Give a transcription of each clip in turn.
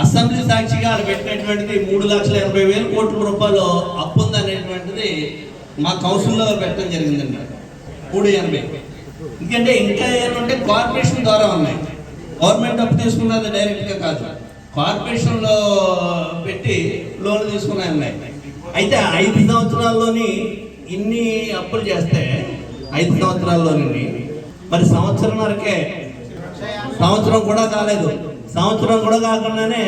Assembly సాక్షిగా వాళ్ళు పెట్టినటువంటిది మూడు లక్షల ఎనభై వేల కోట్ల రూపాయలు అప్పు ఉందనేటువంటిది మా కౌన్సిల్లో పెట్టడం జరిగిందండి. మూడు ఎనభై. ఎందుకంటే ఇంకా ఏంటంటే కార్పొరేషన్ ద్వారా ఉన్నాయి. గవర్నమెంట్ అప్పు తీసుకున్నది డైరెక్ట్గా కాదు. కార్పొరేషన్లో పెట్టి లోన్ తీసుకున్నాయి ఉన్నాయి. అయితే ఐదు సంవత్సరాల్లోని ఇన్ని అప్పులు చేస్తే ఐదు సంవత్సరాల్లోని మరి వరకే సంవత్సరం కూడా కాలేదు. సంవత్సరం కూడా కాకుండానే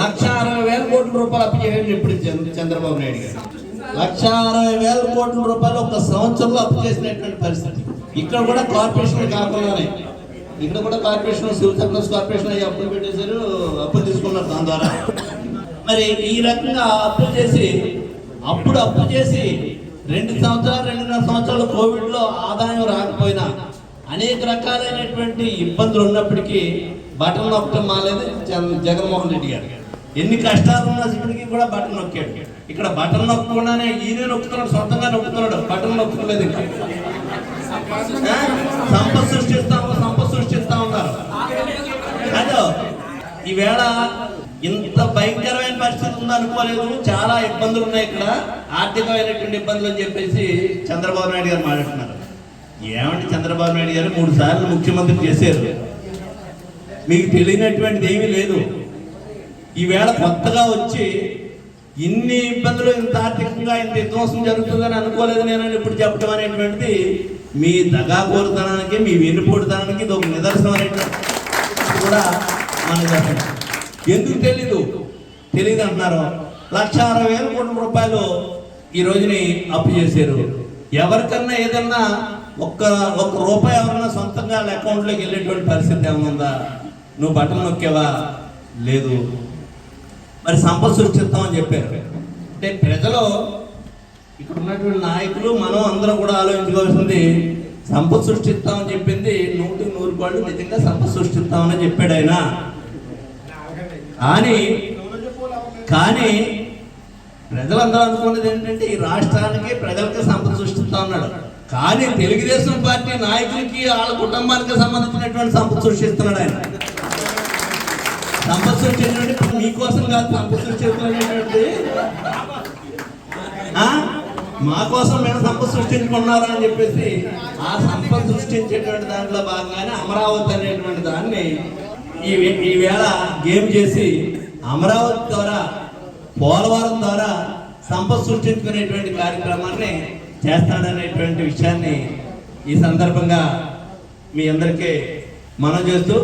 లక్ష అరవై వేల కోట్ల రూపాయలు అప్పు ఇప్పుడు చంద్రబాబు నాయుడు గారు. లక్ష అరవై వేల కోట్ల రూపాయలు ఒక సంవత్సరంలో అప్పు చేసినటువంటి పరిస్థితి. ఇక్కడ కూడా కార్పొరేషన్ కాకుండానే ఇక్కడ కూడా కార్పొరేషన్ సివిల్ సప్లైస్ కార్పొరేషన్ అయ్యి అప్పులు పెట్టేశారు అప్పులు తీసుకున్నారు దాని ద్వారా. మరి ఈ రకంగా అప్పులు చేసి అప్పుడు అప్పు చేసి రెండు సంవత్సరాలు రెండున్నర సంవత్సరాలు కోవిడ్లో ఆదాయం రాకపోయినా అనేక రకాలైనటువంటి ఇబ్బందులు ఉన్నప్పటికీ బటన్ నొక్కడం మాలేదు జగన్- జగన్మోహన్ రెడ్డి గారు. ఎన్ని కష్టాలు ఉన్నా ఉన్నప్పటికీ కూడా బటన్ నొక్కాడు. ఇక్కడ బటన్ నొక్కకుండానే ఈయనే నొక్కుతున్నాడు సొంతంగా నొక్కుతున్నాడు. బటన్ నొక్కలేదు ఇంకా. సంపద సృష్టిస్తాము సంపద సృష్టిస్తా ఉన్నారు. అదో ఈవేళ ఇంత భయంకరమైన పరిస్థితి ఉందనుకోలేదు చాలా ఇబ్బందులు ఉన్నాయి ఇక్కడ. ఆర్థికమైనటువంటి ఇబ్బందులు అని చెప్పేసి చంద్రబాబు నాయుడు గారు మాట్లాడుతున్నారు. ఏమండి చంద్రబాబు నాయుడు గారు? మూడు సార్లు ముఖ్యమంత్రి చేశారు. మీకు తెలియనటువంటిది ఏమీ లేదు. ఈవేళ కొత్తగా వచ్చి ఇన్ని ఇబ్బందులు ఇంత ఆర్థికంగా ఇంత విధ్వంసం జరుగుతుందని అనుకోలేదు నేను ఇప్పుడు చెప్పడం అనేటువంటిది మీ దగాకోరుతనానికి మీ వెన్నుపోటుతనానికి ఇది ఒక నిదర్శనం అనేటువంటి కూడా మనకు చెప్పండి ఎందుకు తెలీదు? తెలియదు అంటున్నారు. లక్ష అరవై వేల కోట్ల రూపాయలు ఈ రోజుని అప్పు చేశారు. ఎవరికన్నా ఏదన్నా ఒక్క ఒక్క రూపాయి ఎవరన్నా సొంతంగా వాళ్ళ అకౌంట్లోకి వెళ్ళేటువంటి పరిస్థితి ఏమైనా ఉందా? నువ్వు బట్టలు నొక్కేవా? లేదు. మరి సంపద సృష్టిస్తామని చెప్పారు. అంటే ప్రజలు ఇక్కడ ఉన్నటువంటి నాయకులు మనం అందరం కూడా ఆలోచించుకోవాల్సింది సంపద సృష్టిస్తామని చెప్పింది నూటికి నూరు పాళ్ళు నిజంగా సంపద సృష్టిస్తామని చెప్పాడు ఆయన. కానీ కానీ ప్రజలందరూ అనుకున్నది ఏంటంటే ఈ రాష్ట్రానికి ప్రజలకి సంపద సృష్టిస్తా ఉన్నాడు. కానీ తెలుగుదేశం పార్టీ నాయకులకి వాళ్ళ కుటుంబానికి సంబంధించినటువంటి సంపద సృష్టిస్తున్నాడు ఆయన. సంపద చేసినట్టు ఇప్పుడు మీకోసం కాదు సంపద సృష్టిస్తున్నటువంటి మా కోసం మేము సంపద సృష్టించుకున్నారా అని చెప్పేసి ఆ సంపద సృష్టించేటువంటి దాంట్లో భాగంగానే అమరావతి అనేటువంటి దాన్ని ఈ ఈవేళ గేమ్ చేసి అమరావతి ద్వారా పోలవరం ద్వారా సంపద సృష్టించుకునేటువంటి కార్యక్రమాన్ని చేస్తాడనేటువంటి విషయాన్ని ఈ సందర్భంగా మీ అందరికీ మనం చేస్తూ